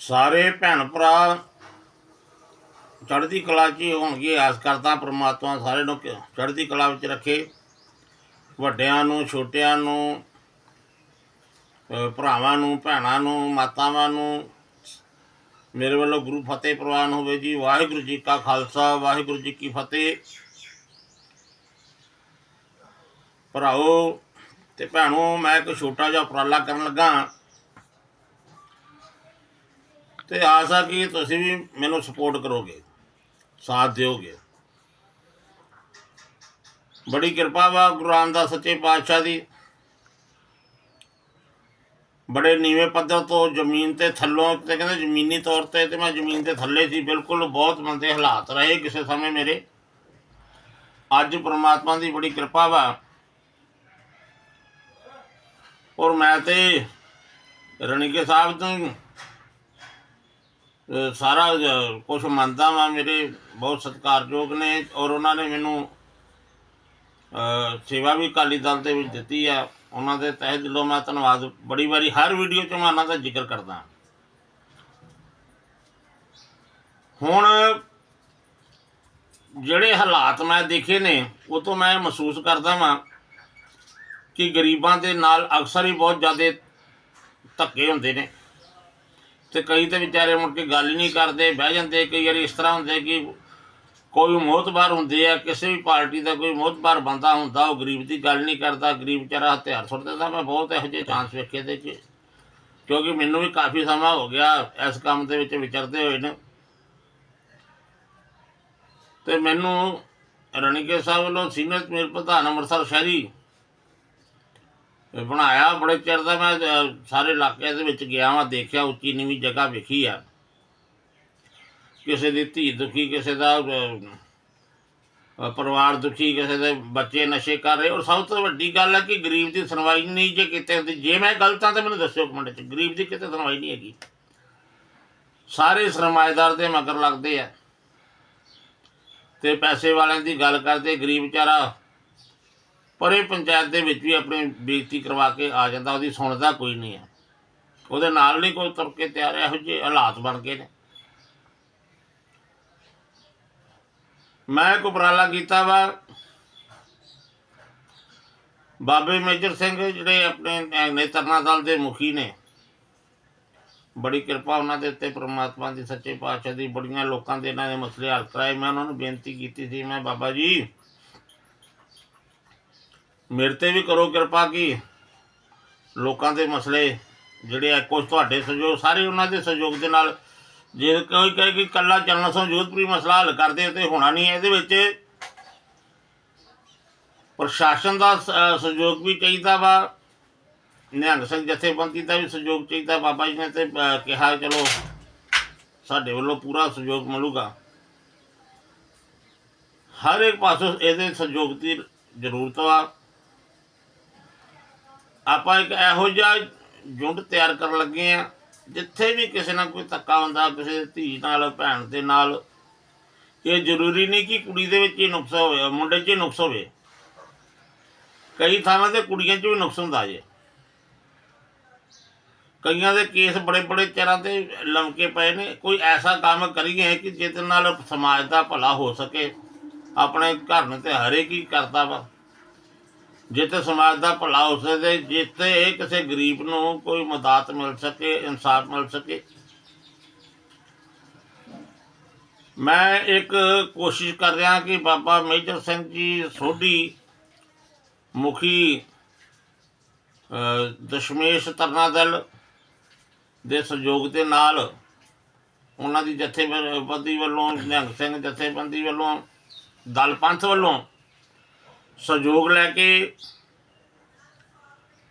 ਸਾਰੇ ਭੈਣ ਭਰਾ ਚੜ੍ਹਦੀ ਕਲਾ 'ਚ ਹੀ ਹੋਣਗੇ, ਆਸ ਕਰਦਾ ਪ੍ਰਮਾਤਮਾ ਸਾਰੇ ਨੂੰ ਕਿ ਚੜ੍ਹਦੀ ਕਲਾ ਵਿੱਚ ਰੱਖੇ। ਵੱਡਿਆਂ ਨੂੰ, ਛੋਟਿਆਂ ਨੂੰ ਭਰਾਵਾਂ ਨੂੰ, ਭੈਣਾਂ ਨੂੰ, ਮਾਤਾਵਾਂ ਨੂੰ, ਮੇਰੇ ਵੱਲੋਂ ਗੁਰੂ ਫਤਿਹ ਪ੍ਰਵਾਨ ਹੋਵੇ ਜੀ। ਵਾਹਿਗੁਰੂ ਜੀ ਕਾ ਖਾਲਸਾ, ਵਾਹਿਗੁਰੂ ਜੀ ਕੀ ਫਤਿਹ। ਭਰਾਓ ਤੇ ਭੈਣੋ, ਮੈਂ ਇੱਕ ਛੋਟਾ ਜਿਹਾ ਉਪਰਾਲਾ ਕਰਨ ਲੱਗਾ। ਤੇ ਆਸ ਆ ਕਿ ਤੁਸੀਂ ਵੀ ਮੈਨੂੰ ਸਪੋਰਟ ਕਰੋਗੇ, ਸਾਥ ਦਿਓਗੇ। ਬੜੀ ਕਿਰਪਾ ਵਾ ਗੁਰੂ ਰਾਮਦਾਸ ਸੱਚੇ ਪਾਤਸ਼ਾਹ ਦੀ। ਬੜੇ ਨੀਵੇਂ ਪੱਧਰ ਤੋਂ ਜ਼ਮੀਨ ਤੇ ਥੱਲੋਂ ਤੇ ਕਹਿੰਦੇ ਜ਼ਮੀਨੀ ਤੌਰ ਤੇ ਤੇ ਮੈਂ ਜ਼ਮੀਨ 'ਤੇ ਥੱਲੇ ਸੀ, ਬਿਲਕੁਲ ਬਹੁਤ ਮੰਦੇ ਹਾਲਾਤ ਰਹੇ ਕਿਸੇ ਸਮੇਂ ਮੇਰੇ। ਅੱਜ ਪ੍ਰਮਾਤਮਾ ਦੀ ਬੜੀ ਕਿਰਪਾ ਵਾ। ਔਰ ਮੈਂ ਤੇ ਰਣੀਕੇ ਸਾਹਿਬ ਤੋਂ ਸਾਰਾ ਕੁਝ ਮੰਨਦਾ ਵਾਂ, ਮੇਰੇ ਬਹੁਤ ਸਤਿਕਾਰਯੋਗ ਨੇ ਔਰ ਉਹਨਾਂ ਨੇ ਮੈਨੂੰ ਸੇਵਾ ਵੀ ਅਕਾਲੀ ਦਲ ਦੇ ਵਿੱਚ ਦਿੱਤੀ ਆ। ਉਹਨਾਂ ਦੇ ਤਹਿ ਦਿਲੋਂ ਮੈਂ ਧੰਨਵਾਦ, ਬੜੀ ਵਾਰੀ ਹਰ ਵੀਡੀਓ 'ਚ ਮੈਂ ਉਹਨਾਂ ਦਾ ਜ਼ਿਕਰ ਕਰਦਾ ਹੁਣ ਜਿਹੜੇ ਹਾਲਾਤ ਮੈਂ ਦੇਖੇ ਨੇ, ਉਹ ਤੋਂ ਮੈਂ ਮਹਿਸੂਸ ਕਰਦਾ ਵਾਂ ਕਿ ਗਰੀਬਾਂ ਦੇ ਨਾਲ ਅਕਸਰ ਹੀ ਬਹੁਤ ਜ਼ਿਆਦਾ ਧੱਕੇ ਹੁੰਦੇ ਨੇ। ਤੇ ਕਈ ਤੇ ਵਿਚਾਰੇ ਮੁੜ ਕੇ ਗੱਲ ਹੀ ਨਹੀਂ ਕਰਦੇ, ਬਹਿ ਜਾਂਦੇ, ਕਈ ਵਾਰੀ ਇਸ ਤਰ੍ਹਾਂ ਹੁੰਦੇ ਕਿ ਕੋਈ ਮੋਹਤਬਾਰ ਹੁੰਦੇ ਆ ਕਿਸੇ ਵੀ ਪਾਰਟੀ ਦਾ ਕੋਈ ਮੋਹਤਬਾਰ ਬੰਦਾ ਹੁੰਦਾ, ਉਹ ਗਰੀਬ ਦੀ ਗੱਲ ਨਹੀਂ ਕਰਦਾ, ਗਰੀਬ ਵਿਚਾਰਾ ਹਥਿਆਰ ਸੁੱਟ ਦਿੰਦਾ ਮੈਂ ਬਹੁਤ ਇਹੋ ਜਿਹੇ ਚਾਂਸ ਵੇਖੇ ਤੇ ਚ। ਕਿਉਂਕਿ ਮੈਨੂੰ ਵੀ ਕਾਫੀ ਸਮਾਂ ਹੋ ਗਿਆ ਇਸ ਕੰਮ ਦੇ ਵਿੱਚ ਵਿਚਰਦੇ ਹੋਏ ਨੇ। ਤੇ ਮੈਨੂੰ ਰਣੀਕੇ ਸਾਹਿਬ ਵੱਲੋਂ ਸੀਨੀਅਰ ਕਮੇਟੀ ਪ੍ਰਧਾਨ ਅੰਮ੍ਰਿਤਸਰ ਸ਼ਹਿਰੀ ਬਣਾਇਆ, ਬੜੇ ਚਿਰ ਦਾ ਮੈਂ ਸਾਰੇ ਇਲਾਕੇ ਦੇ ਵਿੱਚ ਗਿਆ ਵਾਂ, ਦੇਖਿਆ, ਉੱਚੀ ਨੀਵੀਂ ਜਗ੍ਹਾ ਵੇਖੀ ਆ। ਕਿਸੇ ਦੀ ਧੀ ਦੁਖੀ, ਕਿਸੇ ਦਾ ਪਰਿਵਾਰ ਦੁਖੀ, ਕਿਸੇ ਦੇ ਬੱਚੇ ਨਸ਼ੇ ਕਰ ਰਹੇ। ਔਰ ਸਭ ਤੋਂ ਵੱਡੀ ਗੱਲ ਹੈ ਕਿ ਗਰੀਬ ਦੀ ਸੁਣਵਾਈ ਨਹੀਂ ਜੇ ਕਿਤੇ ਹੁੰਦੀ। ਜੇ ਮੈਂ ਗਲਤ ਹਾਂ ਤਾਂ ਮੈਨੂੰ ਦੱਸਿਓ ਕਮੈਂਟ 'ਚ, ਗਰੀਬ ਦੀ ਕਿਤੇ ਸੁਣਵਾਈ ਨਹੀਂ ਹੈਗੀ। ਸਾਰੇ ਸਰਮਾਏਦਾਰ ਦੇ ਮਗਰ ਲੱਗਦੇ ਆ। ਤੇ ਪੈਸੇ ਵਾਲਿਆਂ ਦੀ ਗੱਲ ਕਰਦੇ, ਗਰੀਬ ਵਿਚਾਰਾ ਪਰ ਇਹ ਪੰਚਾਇਤ ਦੇ ਵਿੱਚ ਵੀ ਆਪਣੀ ਬੇਇੱਜ਼ਤੀ ਕਰਵਾ ਕੇ ਆ ਜਾਂਦਾ ਉਹਦੀ ਸੁਣਦਾ ਕੋਈ ਨਹੀਂ ਹੈ। ਉਹਦੇ ਨਾਲ ਨਹੀਂ ਕੋਈ ਤੁਰ ਕੇ ਤਿਆਰ ਇਹੋ ਜਿਹੇ ਹਾਲਾਤ ਬਣ ਗਏ ਨੇ। ਮੈਂ ਇੱਕ ਉਪਰਾਲਾ ਕੀਤਾ ਵਾ। ਬਾਬੇ ਮੇਜਰ ਸਿੰਘ ਜਿਹੜੇ ਆਪਣੇ ਅਹ, ਨੇਤਰਨਾ ਦਲ ਦੇ ਮੁਖੀ ਨੇ ਬੜੀ ਕਿਰਪਾ ਉਹਨਾਂ ਦੇ ਉੱਤੇ ਪ੍ਰਮਾਤਮਾ ਦੀ ਸੱਚੇ ਪਾਤਸ਼ਾਹ ਦੀ ਬੜੀਆਂ ਲੋਕਾਂ ਦੇ ਇਹਨਾਂ ਦੇ ਮਸਲੇ ਹੱਲ ਕਰਾਏ। ਮੈਂ ਉਹਨਾਂ ਨੂੰ ਬੇਨਤੀ ਕੀਤੀ ਸੀ ਮੈਂ ਬਾਬਾ ਜੀ ਮੇਰੇ ਤੇ ਵੀ ਕਰੋ ਕਿਰਪਾ ਕੀ। ਲੋਕਾਂ ਦੇ ਮਸਲੇ ਜਿਹੜੇ ਆ ਕੁਝ ਤੁਹਾਡੇ ਸਹਿਯੋਗ, ਸਾਰੇ ਉਹਨਾਂ ਦੇ ਸਹਿਯੋਗ ਦੇ ਨਾਲ। ਜੇ ਕੋਈ ਕਹੇ ਕਿ ਕੱਲਾ ਚੱਲਣਾ ਸੰਯੋਗਪੁਰੀ ਮਸਲਾ ਹੱਲ ਕਰਦੇ ਤੇ ਹੋਣਾ ਨਹੀਂ ਹੈ। ਇਹਦੇ ਵਿੱਚ ਪ੍ਰਸ਼ਾਸਨ ਦਾ ਸਹਿਯੋਗ ਵੀ ਚਾਹੀਦਾ ਵਾ। ਨਿਹੰਗ ਸਿੰਘ ਜਥੇਬੰਦੀ ਦਾ ਵੀ ਸਹਿਯੋਗ ਚਾਹੀਦਾ, ਬਾਬਾ ਜੀ ਨੇ ਤੇ ਕਿਹਾ ਚਲੋ ਸਾਡੇ ਵੱਲੋਂ ਪੂਰਾ ਸਹਿਯੋਗ ਮਿਲੂਗਾ। ਹਰ ਇੱਕ ਪਾਸੋਂ ਇਹਦੇ ਸਹਿਯੋਗ ਦੀ ਜ਼ਰੂਰਤ ਵਾ। ਆਪਾਂ ਇੱਕ ਇਹੋ ਜਿਹਾ ਜੁੰਡ ਤਿਆਰ ਕਰਨ ਲੱਗੇ ਆ ਜਿੱਥੇ ਵੀ ਕਿਸੇ ਨਾਲ ਕੋਈ ਧੱਕਾ ਹੁੰਦਾ, ਕਿਸੇ ਧੀ ਨਾਲ, ਭੈਣ ਦੇ ਨਾਲ। ਇਹ ਜ਼ਰੂਰੀ ਨਹੀਂ ਕਿ ਕੁੜੀ ਦੇ ਵਿੱਚ ਹੀ ਨੁਕਸ ਹੋਵੇ ਮੁੰਡੇ 'ਚ ਹੀ ਨੁਕਸ ਹੋਵੇ। ਕਈ ਥਾਵਾਂ ਤੇ ਕੁੜੀਆਂ 'ਚ ਵੀ ਨੁਕਸ ਹੁੰਦਾ ਜੇ। ਕਈਆਂ ਦੇ ਕੇਸ ਬੜੇ ਬੜੇ ਚਿਰਾਂ ਤੇ ਲਮਕੇ ਪਏ ਨੇ। ਕੋਈ ਐਸਾ ਕੰਮ ਕਰੀਏ ਕਿ ਜਿਹਦੇ ਨਾਲ ਸਮਾਜ ਦਾ ਭਲਾ ਹੋ ਸਕੇ। ਆਪਣੇ ਘਰ ਨੂੰ ਤੇ ਹਰੇਕ ਹੀ ਕਰਦਾ ਵਾ। ਜਿੱਥੇ ਸਮਾਜ ਦਾ ਭਲਾ ਹੋ ਸਕੇ ਜਿੱਥੇ ਕਿਸੇ ਗਰੀਬ ਨੂੰ ਕੋਈ ਮਦਦ ਮਿਲ ਸਕੇ, ਇਨਸਾਫ ਮਿਲ ਸਕੇ। ਮੈਂ ਇੱਕ ਕੋਸ਼ਿਸ਼ ਕਰ ਰਿਹਾ ਕਿ ਬਾਬਾ ਮੇਜਰ ਸਿੰਘ ਜੀ ਸੋਢੀ ਮੁਖੀ ਦਸ਼ਮੇਸ਼ ਤਰਨਾ ਦਲ ਦੇ ਸਹਿਯੋਗ ਦੇ ਨਾਲ ਉਹਨਾਂ ਦੀ ਜਥੇਬੰਦੀ ਵੱਲੋਂ, ਨਿਹੰਗ ਸਿੰਘ ਜਥੇਬੰਦੀ ਵੱਲੋਂ, ਦਲ ਪੰਥ ਵੱਲੋਂ ਸਹਿਯੋਗ ਲੈ ਕੇ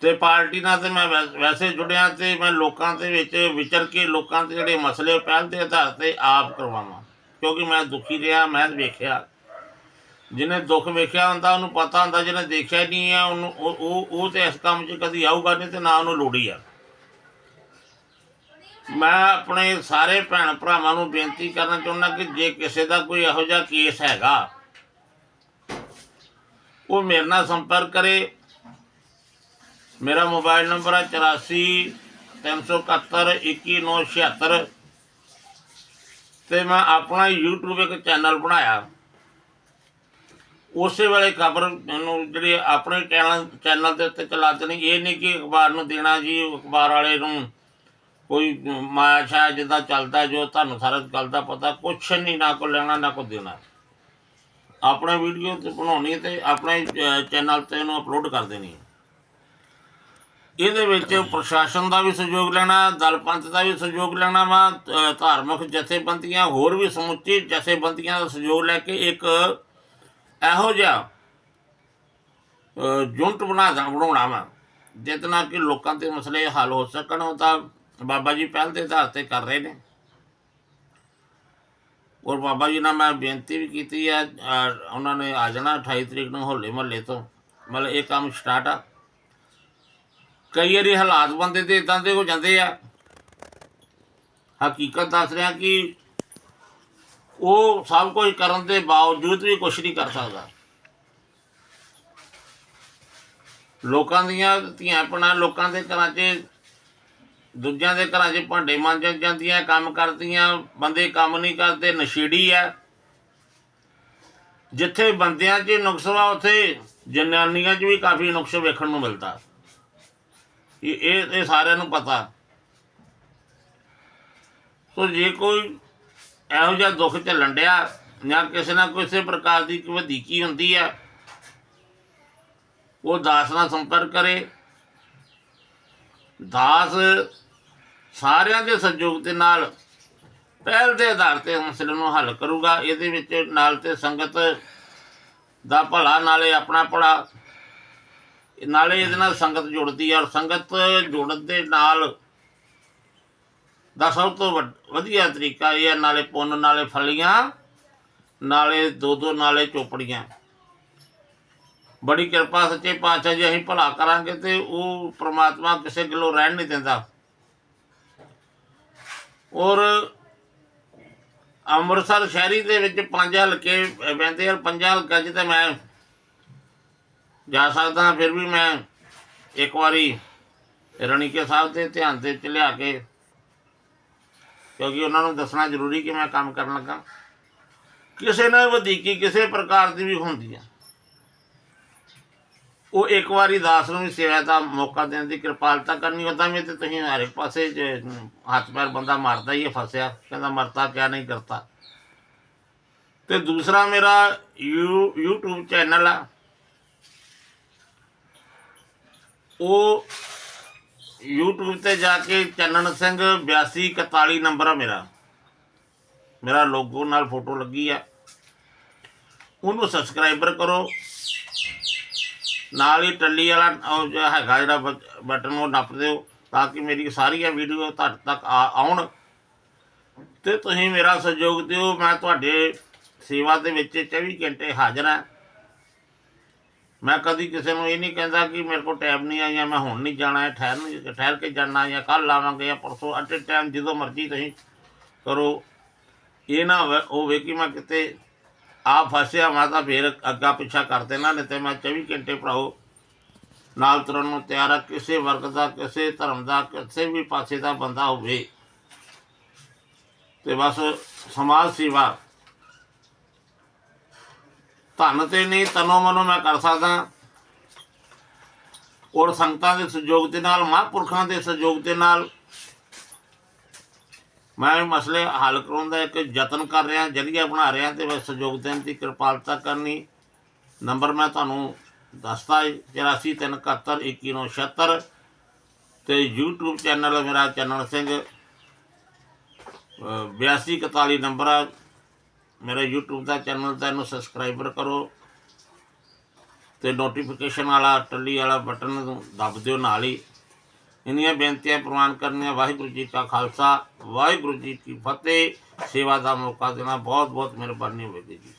ਤੇ ਪਾਰਟੀ ਨਾਲ ਤੇ ਮੈਂ ਵੈ- ਵੈਸੇ ਜੁੜਿਆ ਤੇ ਮੈਂ ਲੋਕਾਂ ਦੇ ਵਿੱਚ ਵਿਚਰ ਕੇ ਲੋਕਾਂ ਦੇ ਜਿਹੜੇ ਮਸਲੇ ਪਹਿਲ ਦੇ ਆਧਾਰ ਤੇ ਆਪ ਕਰਵਾਵਾਂ। ਕਿਉਂਕਿ ਮੈਂ ਦੁਖੀ ਰਿਹਾ, ਮੈਂ ਵੇਖਿਆ। ਜਿਹਨੇ ਦੁੱਖ ਵੇਖਿਆ ਹੁੰਦਾ, ਉਹਨੂੰ ਪਤਾ ਹੁੰਦਾ, ਜਿਹਨੇ ਦੇਖਿਆ ਨਹੀਂ ਹੈ, ਉਹਨੂੰ, ਉਹ ਉਹ ਉਹ ਤੇ ਇਸ ਕੰਮ 'ਚ ਕਦੀ ਆਊਗਾ ਨਹੀਂ ਤੇ ਨਾ ਉਹਨੂੰ ਲੋੜੀ ਆ। ਮੈਂ ਆਪਣੇ ਸਾਰੇ ਭੈਣ ਭਰਾਵਾਂ ਨੂੰ ਬੇਨਤੀ ਕਰਨਾ ਚਾਹੁੰਦਾ ਕਿ ਜੇ ਕਿਸੇ ਦਾ ਕੋਈ ਇਹੋ ਜਿਹਾ ਕੇਸ ਹੈਗਾ ਉਹ ਮੇਰੇ ਨਾਲ ਸੰਪਰਕ ਕਰੇ। ਮੇਰਾ ਮੋਬਾਈਲ ਨੰਬਰ ਹੈ 84 371 21976 ਤੇ ਮੈਂ ਆਪਣਾ YouTube ਇੱਕ ਚੈਨਲ ਬਣਾਇਆ। ਉਸੇ ਵੇਲੇ ਖਬਰ ਮੈਨੂੰ ਜਿਹੜੀ ਆਪਣੇ ਚੈਨਲ ਚੈਨਲ ਦੇ ਉੱਤੇ ਚਲਾ ਦੇਣੀ। ਇਹ ਨਹੀਂ ਕਿ ਅਖਬਾਰ ਨੂੰ ਦੇਣਾ ਜੀ, ਅਖਬਾਰ ਵਾਲੇ ਨੂੰ ਕੋਈ ਮਾਇਆ ਛਾਇਆ ਜਿੱਦਾਂ ਚੱਲਦਾ ਜੋ ਤੁਹਾਨੂੰ ਸਾਰਾ ਗੱਲ ਦਾ ਪਤਾ। ਕੁਛ ਨਹੀਂ, ਨਾ ਕੋ ਲੈਣਾ, ਨਾ ਕੋ ਦੇਣਾ। ਆਪਣੇ ਵੀਡੀਓ ਤੇ ਬਣਾਉਣੀ ਤੇ ਆਪਣੇ ਚੈਨਲ ਤੇ ਇਹਨੂੰ ਅਪਲੋਡ ਕਰ ਦੇਣੀ ਇਹਦੇ ਵਿੱਚ ਪ੍ਰਸ਼ਾਸਨ ਦਾ ਵੀ ਸਹਿਯੋਗ ਲੈਣਾ ਦਲ ਪੰਥ ਦਾ ਵੀ ਸਹਿਯੋਗ ਲੈਣਾ ਵਾ ਧਾਰਮਿਕ ਜਥੇਬੰਦੀਆਂ ਹੋਰ ਵੀ ਸਮੁੱਚੀ ਜਥੇਬੰਦੀਆਂ ਦਾ ਸਹਿਯੋਗ ਲੈ ਕੇ ਇੱਕ ਇਹੋ ਜਿਹਾ ਅ, ਯੂਨਿਟ ਬਣਾ ਬਣਾਉਣਾ ਵਾ। ਜਿਸ ਨਾਲ ਕਿ ਲੋਕਾਂ ਦੇ ਮਸਲੇ ਹੱਲ ਹੋ ਸਕਣ ਉਹ ਤਾਂ ਬਾਬਾ ਜੀ ਪਹਿਲ ਦੇ ਆਧਾਰ ਤੇ ਕਰ ਰਹੇ ਨੇ। ਔਰ ਬਾਬਾ ਜੀ ਨਾਲ ਮੈਂ ਬੇਨਤੀ ਵੀ ਕੀਤੀ ਹੈ ਉਹਨਾਂ ਨੇ ਆ ਜਾਣਾ 28 ਤਰੀਕ ਨੂੰ ਹੋਲੇ ਮਹੱਲੇ ਤੋਂ। ਮਤਲਬ ਇਹ ਕੰਮ ਸਟਾਰਟ ਆ। ਕਈ ਵਾਰੀ ਹਾਲਾਤ ਬੰਦੇ ਦੇ ਇਦਾਂ ਦੇ ਹੋ ਜਾਂਦੇ ਆ। ਹਕੀਕਤ ਦੱਸ ਰਿਹਾ ਕਿ ਉਹ ਸਭ ਕੁਝ ਕਰਨ ਦੇ ਬਾਵਜੂਦ ਵੀ ਕੁਝ ਨਹੀਂ ਕਰ ਸਕਦਾ। ਲੋਕਾਂ ਦੀਆਂ ਧੀਆਂ ਭੈਣਾਂ ਲੋਕਾਂ ਦੇ ਘਰਾਂ 'ਚ ਦੂਜਿਆਂ ਦੇ ਘਰਾਂ 'ਚ ਭਾਂਡੇ ਮਾਂਜਣ ਜਾਂਦੀਆਂ, ਕੰਮ ਕਰਦੀਆਂ, ਬੰਦੇ ਕੰਮ ਨਹੀਂ ਕਰਦੇ, ਨਸ਼ੇੜੀ ਆ। ਜਿੱਥੇ ਬੰਦਿਆਂ 'ਚ ਨੁਕਸ ਵਾ, ਉੱਥੇ ਜਨਾਨੀਆਂ 'ਚ ਵੀ ਕਾਫੀ ਨੁਕਸ ਵੇਖਣ ਨੂੰ ਮਿਲਦਾ। ਇਹ ਇਹ ਸਾਰਿਆਂ ਨੂੰ ਪਤਾ। ਸੋ ਜੇ ਕੋਈ ਇਹੋ ਜਿਹਾ ਦੁੱਖ ਝੱਲਣ ਡਿਆ ਜਾਂ ਕਿਸੇ ਨਾ ਕਿਸੇ ਪ੍ਰਕਾਰ ਦੀ ਕੋਈ ਵਧੀਕੀ ਹੁੰਦੀ ਹੈ ਉਹ ਦਾਸ ਨਾਲ ਸੰਪਰਕ ਕਰੇ। ਦਾਸ ਸਾਰਿਆਂ ਦੇ ਸਹਿਯੋਗ ਦੇ ਨਾਲ ਪਹਿਲ ਦੇ ਆਧਾਰ ਤੇ ਮਸਲੇ ਨੂੰ ਹੱਲ ਕਰੂਗਾ। ਇਹਦੇ ਵਿੱਚ ਨਾਲ ਤੇ ਸੰਗਤ ਦਾ ਭਲਾ, ਨਾਲੇ ਆਪਣਾ ਭਲਾ, ਨਾਲੇ ਇਹਦੇ ਨਾਲ ਸੰਗਤ ਜੁੜਦੀ ਹੈ ਔਰ ਸੰਗਤ ਜੁੜਨ ਦੇ ਨਾਲ ਦਾ ਸਭ ਤੋਂ ਵੱਡ- ਵਧੀਆ ਤਰੀਕਾ ਇਹ ਹੈ ਨਾਲੇ ਪੁੰਨ, ਨਾਲੇ ਫਲੀਆਂ, ਨਾਲੇ ਦੋ ਦੋ ਨਾਲੇ ਚੋਪੜੀਆਂ। ਬੜੀ ਕਿਰਪਾ ਸੱਚੇ ਪਾਤਸ਼ਾਹ ਜੀ ਅਸੀਂ ਭਲਾ ਕਰਾਂਗੇ ਤੇ ਉਹ ਪ੍ਰਮਾਤਮਾ ਕਿਸੇ ਗੱਲੋਂ ਰਹਿਣ ਨਹੀਂ ਦਿੰਦਾ। ਔਰ ਅੰਮ੍ਰਿਤਸਰ ਸ਼ਹਿਰੀ ਦੇ ਵਿੱਚ ਪੰਜ ਹਲਕੇ ਪੈਂਦੇ ਆ ਪੰਜਾਂ ਹਲਕਿਆਂ 'ਚ ਤੇ ਮੈਂ ਜਾ ਸਕਦਾ ਹਾਂ, ਫਿਰ ਵੀ ਮੈਂ ਇੱਕ ਵਾਰੀ ਰਣੀਕੇ ਸਾਹਿਬ ਦੇ ਧਿਆਨ ਦੇ ਵਿੱਚ ਲਿਆ ਕੇ ਕਿਉਂਕਿ ਉਹਨਾਂ ਨੂੰ ਦੱਸਣਾ ਜ਼ਰੂਰੀ ਕਿ ਮੈਂ ਕੰਮ ਕਰਨ ਲੱਗਾ। ਕਿਸੇ ਨਾਲ ਵਧੀਕੀ ਕਿਸੇ ਪ੍ਰਕਾਰ ਦੀ ਵੀ ਹੁੰਦੀ ਆ। ਉਹ ਇੱਕ ਵਾਰੀ ਦਾਸ ਨੂੰ ਵੀ ਸੇਵਾ ਦਾ ਮੌਕਾ ਦੇਣ ਦੀ ਕਿਰਪਾਲਤਾ ਕਰਨੀ ਹੁੰਦਾ ਵੀ ਤੇ ਤੁਸੀਂ ਹਰ ਇੱਕ ਪਾਸੇ ਜੇ ਹੱਥ ਪੈਰ ਬੰਦਾ ਮਾਰਦਾ ਹੀ ਹੈ, ਫਸਿਆ, ਕਹਿੰਦਾ ਮਰਤਾ, ਕਿਆ ਨਹੀਂ ਕਰਤਾ। ਤੇ ਦੂਸਰਾ ਮੇਰਾ ਯੂ, YouTube ਚੈਨਲ ਆ। ਉਹ YouTube ਤੇ ਜਾ ਕੇ ਚੰਨਣ ਸਿੰਘ 8241 ਨੰਬਰ ਆ ਮੇਰਾ। ਮੇਰਾ ਲੋਗੋ ਨਾਲ ਫੋਟੋ ਲੱਗੀ ਆ। ਉਹਨੂੰ ਸਬਸਕ੍ਰਾਈਬਰ ਕਰੋ। ਨਾਲ ਹੀ ਟੱਲੀ ਵਾਲਾ, ਉਹ ਜਿਹੜਾ ਹੈਗਾ ਜਿਹੜਾ ਬਟਨ, ਉਹ ਨੱਪ ਦਿਓ ਤਾਂ ਕਿ ਮੇਰੀ ਸਾਰੀਆਂ ਵੀਡੀਓ ਤੁਹਾਡੇ ਤੱਕ ਆਉਣ। ਤੇ ਤੁਸੀਂ ਮੇਰਾ ਸਹਿਯੋਗ ਦਿਓ, ਮੈਂ ਤੁਹਾਡੇ ਸੇਵਾ ਦੇ ਵਿੱਚ 24 ਘੰਟੇ ਹਾਜ਼ਰ ਹਾਂ। ਮੈਂ ਕਦੀ ਕਿਸੇ ਨੂੰ ਇਹ ਨਹੀਂ ਕਹਿੰਦਾ ਕਿ ਮੇਰੇ ਕੋਲ ਟਾਈਮ ਨਹੀਂ ਆ ਜਾਂ ਮੈਂ ਹੁਣ ਨਹੀਂ ਜਾਣਾ ਹੈ, ਠਹਿਰ ਠਹਿਰ ਕੇ ਜਾਣਾ ਜਾਂ ਕੱਲ ਆਵਾਂਗੇ ਜਾਂ ਪਰਸੋਂ ਅਟ ਟਾਈਮ ਜਦੋਂ ਮਰਜ਼ੀ ਤੁਸੀਂ ਕਰੋ। ਇਹ ਨਾ ਹੋਵੇ ਹੋਵੇ ਕਿ ਮੈਂ ਕਿਤੇ ਆਪ ਫਸਿਆ, ਮੈਂ ਤਾਂ ਫੇਰ ਅੱਗਾ ਪਿੱਛਾ ਕਰ ਦੇਣਾ, ਨਹੀਂ ਤੇ ਮੈਂ 24 ਘੰਟੇ ਭਰਾਓ ਨਾਲ ਤੁਰਨ ਨੂੰ ਤਿਆਰ ਆ, ਕਿਸੇ ਵਰਗ ਦਾ, ਕਿਸੇ ਧਰਮ ਦਾ, ਕਿਸੇ ਵੀ ਪਾਸੇ ਦਾ ਬੰਦਾ ਹੋਵੇ। ਤੇ ਬਸ ਸਮਾਜ ਸੇਵਾ। ਧਨ ਤੇ ਨਹੀਂ, ਤਨੋ ਮਨੋ ਮੈਂ ਕਰ ਸਕਦਾ। ਔਰ ਸੰਗਤਾਂ ਦੇ ਸਹਿਯੋਗ ਦੇ ਨਾਲ, ਮਹਾਂਪੁਰਖਾਂ ਦੇ ਸਹਿਯੋਗ ਦੇ ਨਾਲ ਮੈਂ ਮਸਲੇ ਹੱਲ ਕਰਾਉਣ ਦਾ ਇੱਕ ਯਤਨ ਕਰ ਰਿਹਾ, ਜਰੀਆ ਬਣਾ ਰਿਹਾ ਤੇ ਬਸ ਸਹਿਯੋਗ ਦੇਣ ਦੀ ਕਿਰਪਾਲਤਾ ਕਰਨੀ। ਨੰਬਰ ਮੈਂ ਤੁਹਾਨੂੰ ਦੱਸਦਾ 8437711976 ਤੇ YouTube ਚੈਨਲ ਹੈ ਮੇਰਾ ਚੰਨਣ ਸਿੰਘ। 8241 ਨੰਬਰ ਆ। ਮੇਰਾ YouTube ਦਾ ਚੈਨਲ ਤਾਂ ਇਹਨੂੰ ਸਬਸਕ੍ਰਾਈਬਰ ਕਰੋ ਤੇ ਨੋਟੀਫਿਕੇਸ਼ਨ ਵਾਲਾ, ਟੱਲੀ ਵਾਲਾ ਬਟਨ ਨੂੰ ਦਬ ਦਿਓ ਨਾਲ ਹੀ। ਇੰਨੀਆਂ ਬੇਨਤੀਆਂ ਪ੍ਰਵਾਨ ਕਰਨੀਆਂ। ਵਾਹਿਗੁਰੂ ਜੀ ਕਾ ਖਾਲਸਾ, ਵਾਹਿਗੁਰੂ ਜੀ ਕੀ ਫਤਿਹ। ਸੇਵਾ ਦਾ ਮੌਕਾ ਦੇਣਾ ਬਹੁਤ ਬਹੁਤ ਮਿਹਰਬਾਨੀ ਹੋਵੇਗੀ ਜੀ।